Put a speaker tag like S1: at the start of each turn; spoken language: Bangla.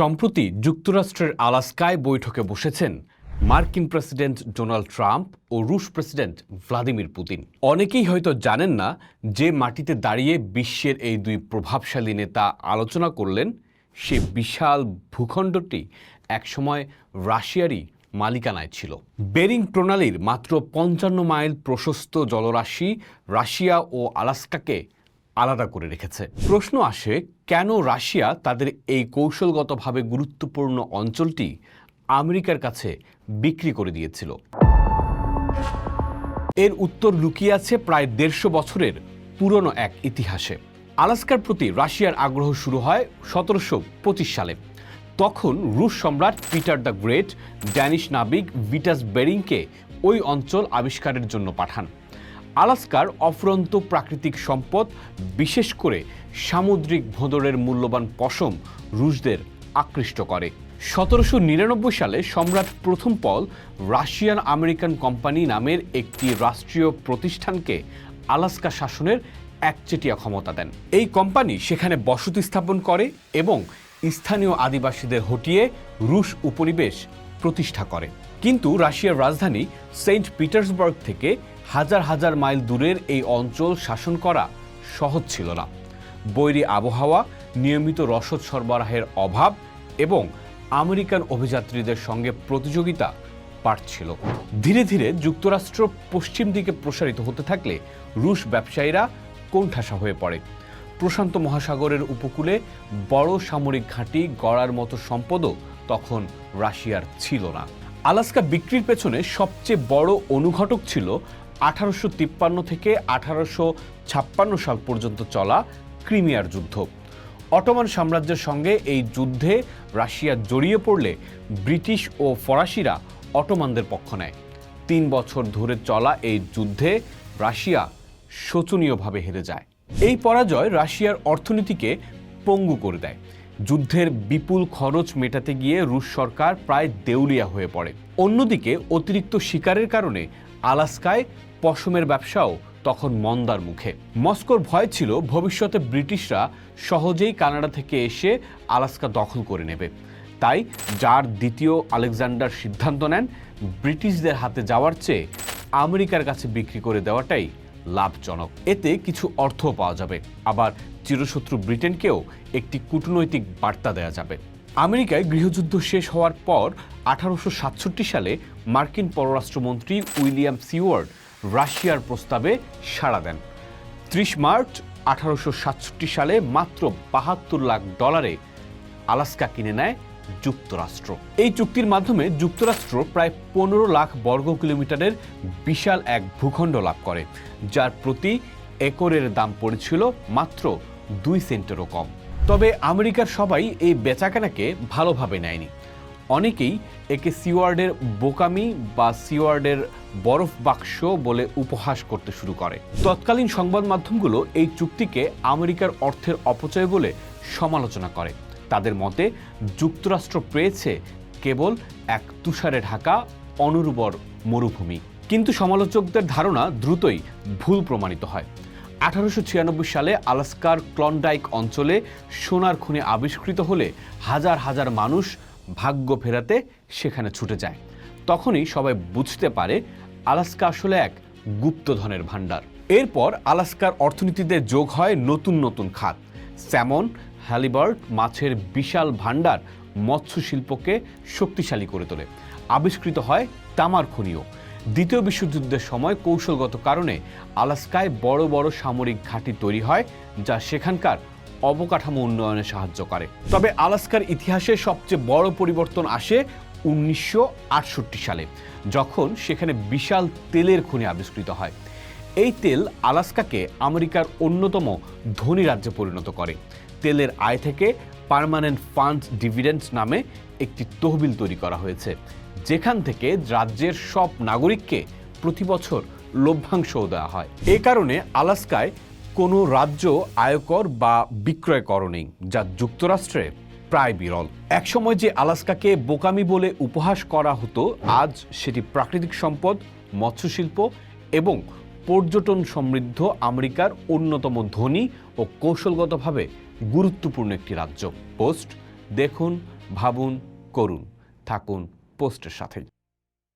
S1: সম্প্রতি যুক্তরাষ্ট্রের আলাস্কায় বৈঠকে বসেছেন মার্কিন প্রেসিডেন্ট ডোনাল্ড ট্রাম্প ও রুশ প্রেসিডেন্ট ভ্লাদিমির পুতিন। অনেকেই হয়তো জানেন না যে মাটিতে দাঁড়িয়ে বিশ্বের এই দুই প্রভাবশালী নেতা আলোচনা করলেন, সে বিশাল ভূখণ্ডটি একসময় রাশিয়ারই মালিকানায় ছিল। বেরিং প্রণালীর মাত্র পঞ্চান্ন মাইল প্রশস্ত জলরাশি রাশিয়া ও আলাস্কাকে আলাদা করে রেখেছে। প্রশ্ন আসে, কেন রাশিয়া তাদের এই কৌশলগতভাবে গুরুত্বপূর্ণ অঞ্চলটি আমেরিকার কাছে বিক্রি করে দিয়েছিল? এর উত্তর লুকিয়ে আছে প্রায় দেড়শো বছরের পুরনো এক ইতিহাসে। আলাস্কার প্রতি রাশিয়ার আগ্রহ শুরু হয় সতেরোশো পঁচিশ সালে। তখন রুশ সম্রাট পিটার দ্য গ্রেট ড্যানিশ নাবিক ভিটাস বেরিংকে ওই অঞ্চল আবিষ্কারের জন্য পাঠান। আলাস্কার অফুরন্ত প্রাকৃতিক সম্পদ, বিশেষ করে সামুদ্রিক ভোঁদরের মূল্যবান পশম রুশদের আকৃষ্ট করে। সতেরোশো নিরানব্বই সালে সম্রাট প্রথম পল রাশিয়ান আমেরিকান কোম্পানি নামের একটি রাষ্ট্রীয় প্রতিষ্ঠানকে আলাস্কা শাসনের একচেটিয়া ক্ষমতা দেন। এই কোম্পানি সেখানে বসতি স্থাপন করে এবং স্থানীয় আদিবাসীদের হটিয়ে রুশ উপনিবেশ প্রতিষ্ঠা করে। কিন্তু রাশিয়ার রাজধানী সেন্ট পিটার্সবার্গ থেকে হাজার হাজার মাইল দূরের এই অঞ্চল শাসন করা সহজ ছিল না। বৈরী আবহাওয়া, নিয়মিত রসদ সরবরাহের অভাব এবং আমেরিকান অভিযাত্রীদের সঙ্গে প্রতিযোগিতা বাড়ছিল। ধীরে ধীরে যুক্তরাষ্ট্র পশ্চিম দিকে প্রসারিত হতে থাকলে রুশ ব্যবসায়ীরা কোণঠাসা হয়ে পড়ে। প্রশান্ত মহাসাগরের উপকূলে বড় সামরিক ঘাঁটি গড়ার মতো সম্পদও তখন রাশিয়ার ছিল না। আলাস্কা বিক্রির পেছনে সবচেয়ে বড় অনুঘটক ছিল আঠারোশো তিপ্পান্ন থেকে আঠারোশো ছাপ্পান্ন সাল পর্যন্ত চলা ক্রিমিয়ার যুদ্ধ। অটোমান সাম্রাজ্যের সঙ্গে এই যুদ্ধে রাশিয়া জড়িয়ে পড়লে ব্রিটিশ ও ফরাসিরা অটোমানদের পক্ষ নেয়। তিন বছর ধরে চলা এই যুদ্ধে রাশিয়া শোচনীয়ভাবে হেরে যায়। এই পরাজয় রাশিয়ার অর্থনীতিকে পঙ্গু করে দেয়। যুদ্ধের বিপুল খরচ মেটাতে গিয়ে রুশ সরকার প্রায় দেউলিয়া হয়ে পড়ে। অন্যদিকে অতিরিক্ত শিকারের কারণে আলাস্কায় পশমের ব্যবসাও তখন মন্দার মুখে। মস্কোর ভয় ছিল ভবিষ্যতে ব্রিটিশরা সহজেই কানাডা থেকে এসে আলাস্কা দখল করে নেবে। তাই যার দ্বিতীয় আলেকজান্ডার সিদ্ধান্ত নেন, ব্রিটিশদের হাতে যাওয়ার চেয়ে আমেরিকার কাছে বিক্রি করে দেওয়াটাই লাভজনক। এতে কিছু অর্থ পাওয়া যাবে। আবার চিরশত্রু ব্রিটেনকেও একটি কূটনৈতিক বার্তা দেওয়া যাবে। আমেরিকায় গৃহযুদ্ধ শেষ হওয়ার পর আঠারোশো সাতষট্টি সালে মার্কিন পররাষ্ট্রমন্ত্রী উইলিয়াম সিওয়ার্ড রাশিয়ার প্রস্তাবে সাড়া দেন। ত্রিশ মার্চ আঠারোশো সাতষট্টি সালে মাত্র বাহাত্তর লাখ ডলারে আলাস্কা কিনে নেয় যুক্তরাষ্ট্র। এই চুক্তির মাধ্যমে যুক্তরাষ্ট্র প্রায় পনেরো লাখ বর্গ কিলোমিটারের বিশাল এক ভূখণ্ড লাভ করে, যার প্রতি একরের দাম পড়েছিল মাত্র দুই সেন্টেরও কম। তবে আমেরিকার সবাই এই বেচাকেনাকে ভালোভাবে নেয়নি। অনেকেই একে সিওয়ার্ডের বোকামি বা সিওয়ার্ডের বরফ বাক্স বলে উপহাস করতে শুরু করে। তৎকালীন সংবাদ মাধ্যমগুলো এই চুক্তিকে আমেরিকার অর্থের অপচয় বলে সমালোচনা করে। তাদের মতে, যুক্তরাষ্ট্র পেয়েছে কেবল এক তুষারে ঢাকা অনুর্বর মরুভূমি। কিন্তু সমালোচকদের ধারণা দ্রুতই ভুল প্রমাণিত হয়। আঠারোশো ছিয়ানব্বই সালে আলাস্কার ক্লন্ডাইক অঞ্চলে সোনার খুনে আবিষ্কৃত হলে হাজার হাজার মানুষ ভাগ্য ফেরাতে সেখানে ছুটে যায়। তখনই সবাই বুঝতে পারে আলাস্কা আসলে এক গুপ্তধনের ভাণ্ডার। এরপর আলাস্কার অর্থনীতিতে যোগ হয় নতুন নতুন খাত। স্যামন, হ্যালিবার্ট মাছের বিশাল ভাণ্ডার মৎস্য শিল্পকে শক্তিশালী করে তোলে। আবিষ্কৃত হয় তামার খনিও। দ্বিতীয় বিশ্বযুদ্ধের সময় কৌশলগত কারণে আলাস্কায় বড় বড় সামরিক ঘাঁটি তৈরি হয় যা সেখানকার অবকাঠামো উন্নয়নে সাহায্য করে। তবে আলাস্কার ইতিহাসে সবচেয়ে বড় পরিবর্তন আসে উনিশশো আটষট্টি সালে, যখন সেখানে বিশাল তেলের খনি আবিষ্কৃত হয়। এই তেল আলাস্কাকে আমেরিকার অন্যতম ধনী রাজ্যে পরিণত করে। তেলের আয় থেকে পার্মানেন্ট ফান্ড ডিভিডেন্ড নামে একটি তহবিল তৈরি করা হয়েছে, যেখান থেকে রাজ্যের সব নাগরিককে প্রতি বছর লভ্যাংশও দেওয়া হয়। এ কারণে আলাস্কায় কোনো রাজ্য আয়কর বা বিক্রয় কর নেই, যা যুক্তরাষ্ট্রে প্রায় বিরল। একসময় যে আলাস্কাকে বোকামি বলে উপহাস করা হতো, আজ সেটি প্রাকৃতিক সম্পদ, মৎস্যশিল্প এবং পর্যটন সমৃদ্ধ আমেরিকার অন্যতম ধনী ও কৌশলগতভাবে গুরুত্বপূর্ণ একটি রাজ্য। পোস্ট, দেখুন, ভাবুন, করুন, থাকুন পোস্টের সাথেই।